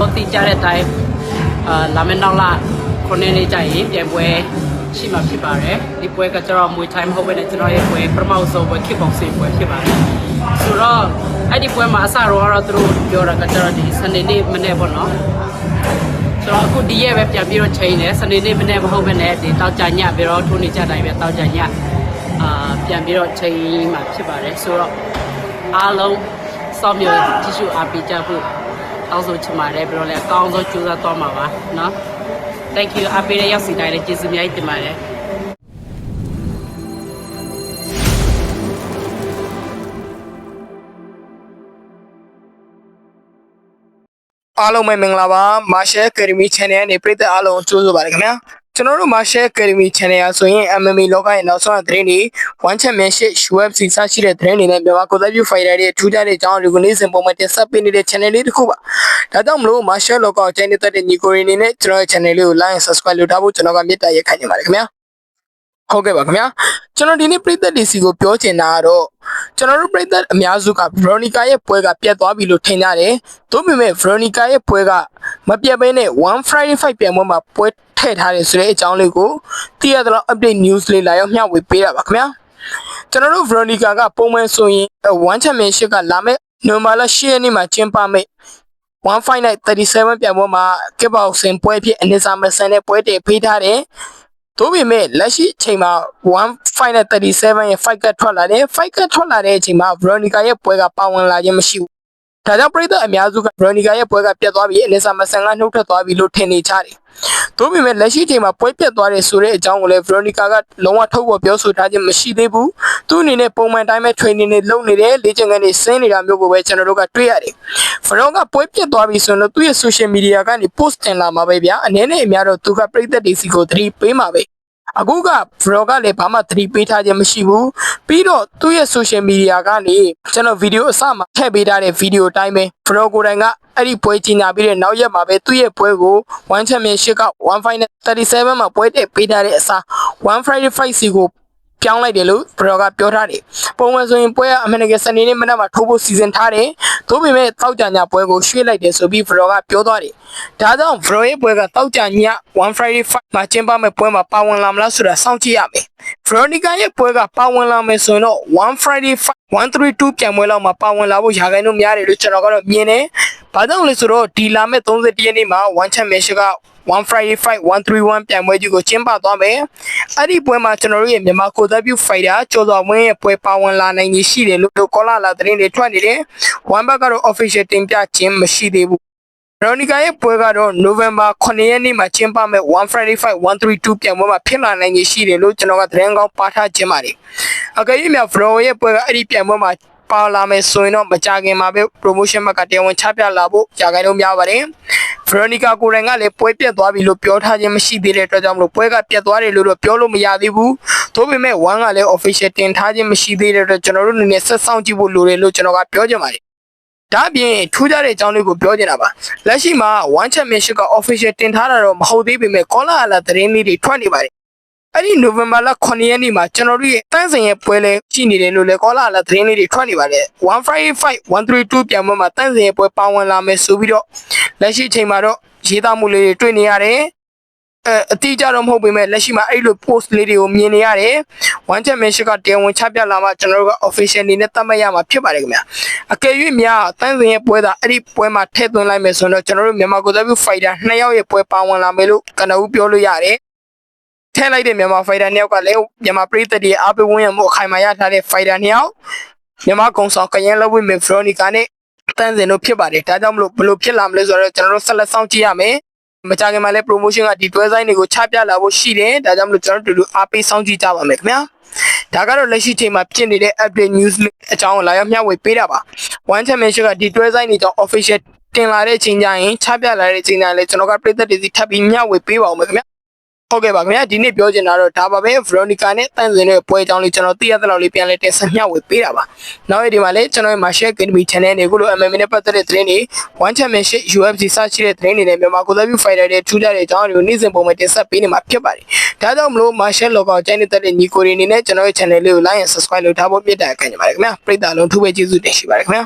တော့သိကြတဲ့အတိုင်းအာလာမယ့်နောက်လခုနှစ်နေ့ကျရင်ပြန်ပွဲရှိမှာဖြစ်ပါတယ်ဒီပွဲကကျွန်တော်မွေး time ဟုတ်ပဲနဲ့ကျွန်တော်ရဲ့ပွဲပထမဆုံးပွဲ kickboxing ပွဲဖြစ်ပါတယ်ဆိုတော့အဲ့ဒီပွဲမှာအစတော့ကတော့သူတို့ပြောတာကကျွန်တော်ဒီ Sunday နေ့မနေ့ပေါ့နော်ဆိုတော့အခုဒီရက်ပဲပြန်ပြီးတော့ချိန်တယ် Sunday နေ့မနေ့မဟုတ်ပဲနဲ့ဒီတောက်ကြညပြီးတော့ထိုးနေကြတိုင်းပဲတောက်ကြညအာပြန်ပြီးတော့ချိန်မှာဖြစ်ပါတယ်ဆိုတော့အားလုံးစောင့်မျှော်ကြည့်ရှုအားပေးကြဖို့ တောင်းဆိုချင်ပါတယ်ပြီးတော့လည်းအကောင်းဆုံးကြိုးစားသွားမှာပါနော် Thank you အပေးတဲ့ရောက်စီတိုင်းလည်းကျေးဇူးအများကြီးတင်ပါတယ်အားလုံးပဲမင်္ဂလာပါမာရှယ်အကယ်ဒမီ channel နဲ့ပြည်သက်အားလုံးကြိုးစားပါတယ်ခင်ဗျာ ကျွန်တော်တို့ Marshall Academy Channel အဆိုရင် MMA လောကရဲ့နောက်ဆုံးသတင်းတွေ One Championship UFC စရှိတဲ့သတင်းတွေနဲ့မြန်မာကိုယ်စားပြု fighter တွေထူးခြားတဲ့အကြောင်းတွေကိုနေ့စဉ်ပုံမှန်တင်ဆက်ပေးနေတဲ့ channel လေးတစ်ခုပါဒါကြောင့်မလို့ Marshall လောကကိုချိန်နေတဲ့ညီကိုရင်းနေနဲ့ကျွန်တော်ရဲ့ channel လေးကို like and subscribe လုပ်ထားဖို့ကျွန်တော်ကမေတ္တာရက်ခံနေပါတယ်ခင်ဗျာဟုတ်ကဲ့ပါခင်ဗျာကျွန်တော်ဒီနေ့ပြည်သက်တွေစီကိုပြောချင်တာကတော့ကျွန်တော်တို့ပြည်သက်အများစုက Veronica ရဲ့ပွဲကပြတ်သွားပြီလို့ထင်ကြတယ်။သို့ပေမဲ့ Veronica ရဲ့ပွဲက မပြတ်ဘဲနဲ့ One Friday Fight ပြန်ပွဲမှာပွဲထည့်ထားတယ်ဆိုတဲ့အကြောင်းလေးကိုသိရသလောက် update news လေးလာရောက်မျှဝေပေးတာပါခင်ဗျာ။ကျွန်တော်တို့ Veronica ကပုံမှန်ဆိုရင် One Championship ကလာမယ့်နိုဝင်ဘာလ10ရက်နေ့မှာကျင်းပမယ့်1 fight night 37ပြန်ပွဲမှာ kickboxing ပွဲဖြစ်အနစ်စာမဆန်တဲ့ပွဲတည်ဖေးထားတယ်။တို့ပေမဲ့လက်ရှိအချိန်မှာ1 fight night 37ရဲ့ fight ကထွက်လာတယ် fight ကထွက်လာတဲ့အချိန်မှာ Veronica ရဲ့ပွဲကပါဝင်လာခြင်းမရှိဘူး။ ဒါကြောင့်ပြည်သက်အများစုက Veronica ရဲ့ပွဲကပြတ်သွားပြီးအနစ်စာမဆန်ကနှုတ်ထွက်သွားပြီလို့ထင်နေကြတယ်။တို့ပေမဲ့လက်ရှိအချိန်မှာပွဲပြတ်သွားတယ်ဆိုတဲ့အကြောင်းကိုလည်း Veronica ကလုံးဝထုတ်ဖော်ပြောဆိုထားခြင်းမရှိသေးဘူး။သူ့အနေနဲ့ပုံမှန်တိုင်းပဲ training တွေလုပ်နေတယ်လေ့ကျင့်ခန်းတွေဆင်းနေတာမျိုးကိုပဲကျွန်တော်တို့ကတွေ့ရတယ်။ Veronica ပွဲပြတ်သွားပြီဆိုတော့သူ့ရဲ့ social media ကနေ post တင်လာမှာပဲဗျာ။အနေနဲ့အများတော့သူကပြည်သက်တွေစီကိုသတိပေးမှာပဲ။ အခုက vlog ကလည်းဘာမှသတိပေးထားခြင်းမရှိဘူးပြီးတော့သူ့ရဲ့ social media ကနေကျွန်တော်ဗီဒီယိုအစမှာထည့်ပေးထားတဲ့ဗီဒီယိုအတိုင်းပဲ vlog ကိုယ်တိုင်ကအဲ့ဒီပွဲကြီးညာပြီးတဲ့နောက်ရက်မှာပဲသူ့ရဲ့ပွဲကို1 championship က1 final 37မှာပွဲတည့်ပေးထားတဲ့အစား1 friday fight စီကို ပြောင်းလိုက်တယ်လို့ vlog ကပြောထားတယ်ပုံမှန်ဆိုရင်ပွဲကအမှန်တကယ်စနေနေ့မနက်မှာထိုးဖို့စီစဉ်ထားတယ်သို့ပေမဲ့တောက်ကြညာပွဲကိုရွှေ့လိုက်တယ်ဆိုပြီး vlog ကပြောသွားတယ်ဒါကြောင့် vlog ရဲ့ပွဲကတောက်ကြည1 friday fight မှာကျင်းပမဲ့ပွဲမှာပါဝင်လာမလားဆိုတာစောင့်ကြည့်ရမယ် Veronica ရဲ့ပွဲကပါဝင်လာမယ်ဆိုရင်တော့ one Friday fight 132ပြန်ပွဲလောက်မှာပါဝင်လာဖို့ရာခိုင်နှုန်းများတယ်လို့ကျွန်တော်ကတော့မြင်တယ်။ဘာကြောင့်လဲဆိုတော့ဒီလာမဲ့31ရက်နေ့မှာ one championship က one Friday fight 131ပြန်ပွဲကြီးကိုကျင်းပသွားမယ်။အဲ့ဒီပွဲမှာကျွန်တော်တို့ရဲ့မြန်မာကိုယ်စားပြု fighter ကျော်စွာဝင်းရဲ့ပွဲပါဝင်လာနိုင်ကြီးရှိတယ်လို့ကောလာလာသတင်းတွေထွက်နေတယ်။ one back ကတော့ official တင်ပြခြင်းမရှိသေးဘူး။ Veronica ရဲ့ပွဲကတော့ November 9ရက်နေ့မှာကျင်းပမဲ့1 Friday Fight 132ပြန်ပွဲမှာဖြစ်လာနိုင်ရရှိတယ်လို့ကျွန်တော်ကသတင်းကောင်းပါထားခြင်းပါတယ်။အကယ်၍များ Vlog ရဲ့ပွဲကအဲ့ဒီပြန်ပွဲမှာပါလာမယ်ဆိုရင်တော့မကြခင်မှာပဲ promotion ဘက်ကတရားဝင်ချပြလာဖို့ကြာခိုင်လို့များပါတယ်။ Veronica ကိုယ်တိုင်ကလည်းပွဲပြတ်သွားပြီလို့ပြောထားခြင်းမရှိသေးတဲ့အတွက်ကြောင့်မလို့ပွဲကပြတ်သွားတယ်လို့တော့ပြောလို့မရသေးဘူး။သို့ပေမဲ့1ကလည်း official တင်ထားခြင်းမရှိသေးတဲ့အတွက်ကျွန်တော်တို့အနေနဲ့ဆက်ဆောင်ကြည့်ဖို့လိုတယ်လို့ကျွန်တော်ကပြောချင်ပါတယ်။ဒါအပြင်ထူးခြားတဲ့အကြောင်းလေးကိုပြောချင်တာပါလက်ရှိမှာ one championship က official တင်ထားတာတော့မဟုတ်သေးပေမဲ့ကောလာအလာသတင်းလေးတွေထွက်နေပါတယ် အဲ့ဒီ November လ9ရက်နေ့မှာကျွန်တော်တို့ရဲ့တန်းစင်ရဲ့ပွဲလဲရှိနေတယ်လို့လည်းကောလာအလာသတင်းလေးတွေထွက်နေပါတယ်1 Friday fight 132ပြန်ပွဲမှာတန်းစင်ရဲ့ပွဲပါဝင်လာမယ်ဆိုပြီးတော့လက်ရှိအချိန်မှာတော့ရေးသားမှုလေးတွေတွေ့နေရတယ်အဲအတိအကျတော့မဟုတ်ပေမဲ့လက်ရှိမှာအဲ့လို post လေးတွေကိုမြင်နေရတယ်။ one championship ကတရားဝင်ချပြလာမှကျွန်တော်တို့က official အနေနဲ့သတ်မှတ်ရမှာဖြစ်ပါတယ်ခင်ဗျာ။အကယ်၍များတန်းစင်ရဲ့ပွဲသာအဲ့ဒီပွဲမှာထည့်သွင်းလိုက်မယ်ဆိုတော့ကျွန်တော်တို့မြန်မာကိုယ်စားပြု fighter နှစ်ယောက်ရဲ့ပွဲပါဝင်လာမယ်လို့ကနဦးပြောလို့ရတယ်။ ထည့်လိုက်တဲ့မြန်မာ fighter နှစ်ယောက်ကလည်းမြန်မာပြည်သက်တွေအားပေးဝန်းရမှုအခိုင်အမာရထားတဲ့ fighter နှစ်ယောက်မြန်မာကုံဆောင်ကရင်လက်ဝိမေ Veronica နဲ့တန်းစင်တို့ဖြစ်ပါတယ်။ဒါကြောင့်မလို့ဘယ်လိုဖြစ်လာမလဲဆိုတော့ကျွန်တော်တို့ဆက်လက်စောင့်ကြည့်ရမယ်။မကြခင်မှာလည်း promotion ကဒီတွဲဆိုင်တွေကိုချပြလာဖို့ရှိတယ်ဒါကြောင့်မလို့ကျွန်တော်တို့တူတူအားပေးစောင့်ကြည့်ကြပါမယ်ခင်ဗျာဒါကတော့လက်ရှိချိန်မှာဖြစ်နေတဲ့ update news လေးအကြောင်းကိုလာရောက်မျှဝေပေးတာပါ one championship ကဒီတွဲဆိုင်တွေကြောင့် official တင်လာတဲ့ချိန်ကျရင်ချပြလာတဲ့ချိန်ကျရင်လည်းကျွန်တော်ကပြည်သက်တွေစီထပ်ပြီးမျှဝေပေးပါဦးမယ်ခင်ဗျာ ဟုတ်ကဲ့ပါခင်ဗျာဒီနေ့ပြောချင်တာတော့ဒါပါပဲ Veronica နဲ့တန်စင်တဲ့ပွဲအကြောင်းလေးကျွန်တော်သိရသလောက်လေးပြန်လဲတင်ဆက်မျှဝေပေးတာပါနောက်ရက်ဒီမှာလည်းကျွန်တော်ရဲ့ Marshall Academy Channel တွေကိုလို့ MMA နဲ့ပတ်သက်တဲ့သတင်းတွေ One Championship UFC စရှိတဲ့သတင်းတွေနဲ့မြန်မာကိုယ်စားပြု fighter တွေထူးခြားတဲ့အကြောင်းတွေကိုနေ့စဉ်ပုံမှန်တင်ဆက်ပေးနေမှာဖြစ်ပါတယ်ဒါကြောင့်မလို့ Marshall Logo ကျင်းနေတဲ့ညီကိုတွေအနေနဲ့ကျွန်တော်ရဲ့ channel လေးကို like and subscribe လုပ်ထားဖို့မြတ်တာခံကြပါတယ်ခင်ဗျာပရိသတ်လုံးထူးပဲကျေးဇူးတင်ရှိပါတယ်ခင်ဗျာ